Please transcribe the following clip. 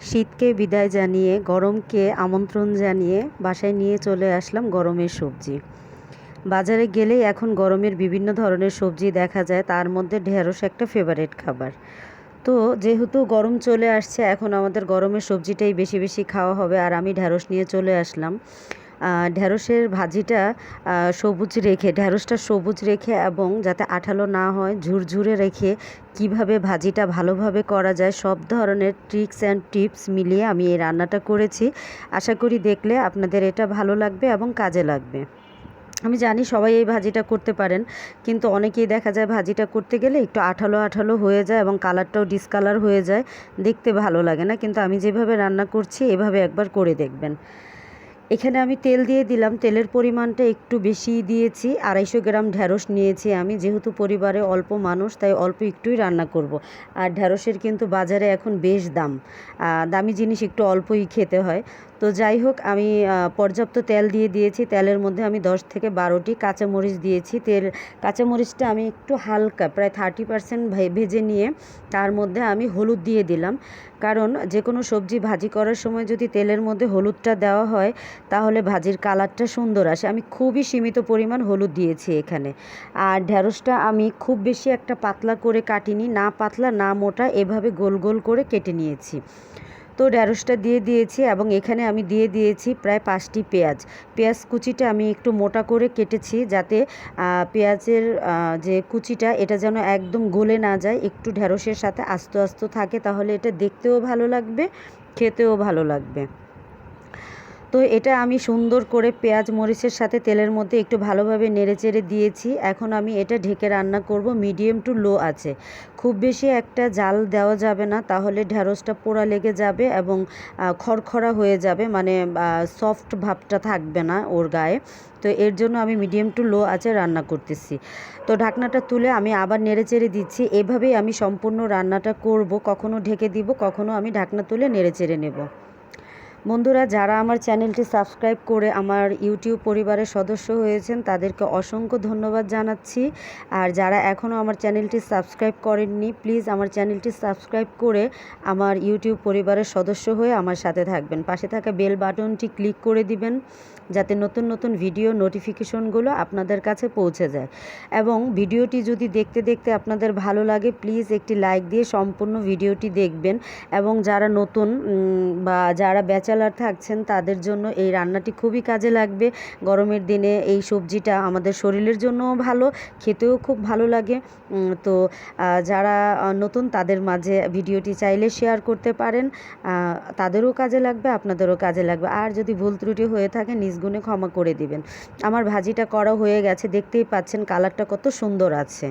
শীতকে বিদায় জানিয়ে, গরমকে আমন্ত্রণ জানিয়ে বাসায় নিয়ে চলে আসলাম গরমের সবজি। বাজারে গেলেই এখন গরমের বিভিন্ন ধরনের সবজি দেখা যায়, তার মধ্যে ঢেঁড়স একটা ফেভারেট খাবার। তো যেহেতু গরম চলে আসছে, এখন আমাদের গরমের সবজিটাই বেশি বেশি খাওয়া হবে, আর আমি ঢেঁড়স নিয়ে চলে আসলাম। ঢ্যাঁড়সের ভাজিটা সবুজ রেখে ঢ্যাঁড়সটা সবুজ রেখে এবং যাতে আঠালো না হয়, ঝুরঝুরে রেখে কীভাবে ভাজিটা ভালোভাবে করা যায়, সব ধরনের ট্রিক্স অ্যান্ড টিপস মিলিয়ে আমি এই রান্নাটা করেছি। আশা করি দেখলে আপনাদের এটা ভালো লাগবে এবং কাজে লাগবে। আমি জানি সবাই এই ভাজিটা করতে পারেন, কিন্তু অনেকেই দেখা যায় ভাজিটা করতে গেলে একটু আঠালো আঠালো হয়ে যায় এবং কালারটাও ডিসকালার হয়ে যায়, দেখতে ভালো লাগে না, কিন্তু আমি যেভাবে রান্না করছি, এভাবে একবার করে দেখবেন। এখানে আমি তেল দিয়ে দিলাম। তেলের পরিমাণটা একটু বেশি দিয়েছি। আড়াইশো গ্রাম ঢ্যাঁড়স নিয়েছি আমি। যেহেতু পরিবারে অল্প মানুষ, তাই অল্প একটুই রান্না করব। আর ঢ্যাঁড়সের কিন্তু বাজারে এখন বেশ দাম। দামি জিনিস একটু অল্পই খেতে হয়। তো যাই হোক, আমি পর্যাপ্ত তেল দিয়ে দিয়েছি। তেলের মধ্যে আমি দশ থেকে বারোটি কাঁচামরিচ দিয়েছি। তেল, কাঁচামরিচটা আমি একটু হালকা, প্রায় থার্টি পারসেন্ট ভেজে নিয়ে তার মধ্যে আমি হলুদ দিয়ে দিলাম। কারণ যে কোনো সবজি ভাজি করার সময় যদি তেলের মধ্যে হলুদটা দেওয়া হয়, তাহলে ভাজির কালারটা সুন্দর আসে। আমি খুবই সীমিত পরিমাণ হলুদ দিয়েছি এখানে। আর ঢ্যাঁড়সটা আমি খুব বেশি একটা পাতলা করে কাটিনি, না পাতলা না মোটা, এভাবে গোল গোল করে কেটে নিয়েছি। তো ঢ্যাঁড়সটা দিয়ে দিয়েছি এবং এখানে আমি দিয়ে দিয়েছি প্রায় পাঁচটি পেঁয়াজ। পেঁয়াজ কুচিটা আমি একটু মোটা করে কেটেছি যাতে পেঁয়াজের যে কুচিটা, এটা যেন একদম গলে না যায়, একটু ঢ্যাঁড়সের সাথে আস্ত আস্ত থাকে, তাহলে এটা দেখতেও ভালো লাগবে, খেতেও ভালো লাগবে। তো এটা আমি সুন্দর করে পেঁয়াজ মরিচের সাথে তেলের মধ্যে একটু ভালোভাবে নেড়েচেড়ে দিয়েছি। এখন আমি এটা ঢেকে রান্না করব, মিডিয়াম টু লো আছে। খুব বেশি একটা জাল দেওয়া যাবে না, তাহলে ঢ্যাঁড়সটা পোড়া লেগে যাবে এবং খড়খড়া হয়ে যাবে মানে সফট ভাবটা থাকবে না ওর গায়ে। তো এর জন্য আমি মিডিয়াম টু লো আছে রান্না করতেছি। তো ঢাকনাটা তুলে আমি আবার নেড়ে চেড়ে দিচ্ছি। এভাবেই আমি সম্পূর্ণ রান্নাটা করব, কখনো ঢেকে দিব, কখনো আমি ঢাকনা তুলে নেড়ে চেড়ে নেব। বন্ধুরা, যারা আমার চ্যানেলটি সাবস্ক্রাইব করে আমার ইউটিউব পরিবারের সদস্য হয়েছেন, তাদেরকে অসংখ্য ধন্যবাদ জানাচ্ছি। আর যারা এখনও আমার চ্যানেলটি সাবস্ক্রাইব করেননি, প্লিজ আমার চ্যানেলটি সাবস্ক্রাইব করে আমার ইউটিউব পরিবারের সদস্য হয়ে আমার সাথে থাকবেন। পাশে থাকা বেল বাটনটি ক্লিক করে দিবেন, যাতে নতুন নতুন ভিডিও নোটিফিকেশনগুলো আপনাদের কাছে পৌঁছে যায়। এবং ভিডিওটি যদি দেখতে দেখতে আপনাদের ভালো লাগে, প্লিজ একটি লাইক দিয়ে সম্পূর্ণ ভিডিওটি দেখবেন। এবং যারা নতুন বা যারা ব্যাচেলার থাকছেন, তাদের জন্য এই রান্নাটি খুবই কাজে লাগবে। গরমের দিনে এই সবজিটা আমাদের শরীরের জন্যও ভালো, খেতেও খুব ভালো লাগে। তো যারা নতুন তাদের মাঝে ভিডিওটি চাইলে শেয়ার করতে পারেন। তাদেরও কাজে লাগবে, আপনাদেরও কাজে লাগবে। আর যদি ভুল ত্রুটি হয়ে থাকে নিজগুণে ক্ষমা করে দিবেন। আমার ভাজিটা করা হয়ে গেছে, দেখতেই পাচ্ছেন কালারটা কত সুন্দর আছে।